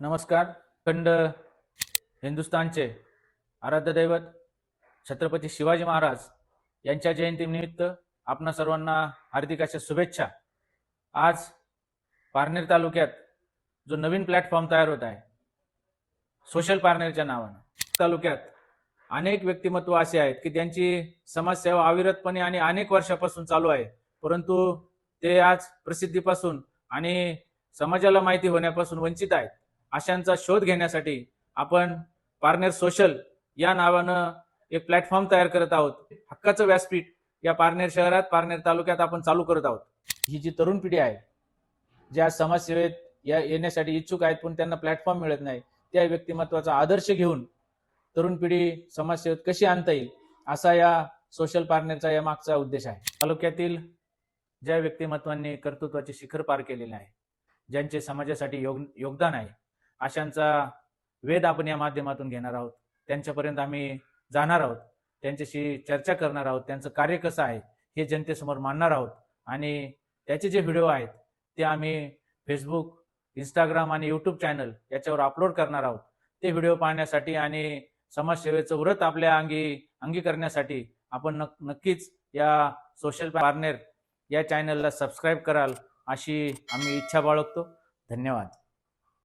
नमस्कार. खंड हिंदुस्थानचे आराध्य दैवत छत्रपती शिवाजी महाराज यांच्या जयंतीनिमित्त आपणा सर्वांना हार्दिक अशा शुभेच्छा. आज पारनेर तालुक्यात जो नवीन प्लॅटफॉर्म तयार होत आहे सोशल पारनेरच्या नावानं तालुक्यात अनेक व्यक्तिमत्व असे आहेत की त्यांची समाजसेवा अविरतपणे आणि अनेक वर्षापासून चालू आहे. परंतु ते आज प्रसिद्धीपासून आणि समाजाला माहिती होण्यापासून वंचित आहेत. अशांचा शोध घेण्यासाठी आपण पारनेर सोशल या नावानं एक प्लॅटफॉर्म तयार करत आहोत. हक्काचं व्यासपीठ या पारनेर शहरात पारनेर तालुक्यात आपण चालू करत आहोत. ही जी तरुण पिढी आहे ज्या समाजसेवेत या येण्यासाठी इच्छुक आहेत पण त्यांना प्लॅटफॉर्म मिळत नाही त्या व्यक्तिमत्वाचा आदर्श घेऊन तरुण पिढी समाजसेवेत कशी आणता येईल असा या सोशल पार्टनरचा या मागचा उद्देश आहे. तालुक्यातील ज्या व्यक्तिमत्वांनी कर्तृत्वाचे शिखर पार केलेले आहे ज्यांचे समाजासाठी योग योगदान आहे अशांचा वेध आपण या माध्यमातून घेणार आहोत. त्यांच्यापर्यंत आम्ही जाणार आहोत. त्यांच्याशी चर्चा करणार आहोत. त्यांचं कार्य कसं आहे हे जनतेसमोर मांडणार आहोत. आणि त्याचे जे व्हिडिओ आहेत ते आम्ही फेसबुक इंस्टाग्राम आणि युट्यूब चॅनल याच्यावर अपलोड करणार आहोत. ते व्हिडिओ पाहण्यासाठी आणि समाजसेवेचं व्रत आपल्या अंगी अंगी करण्यासाठी आपण नक्कीच या सोशल पार्टनर या चॅनलला सबस्क्राईब कराल अशी आम्ही इच्छा बाळगतो. धन्यवाद.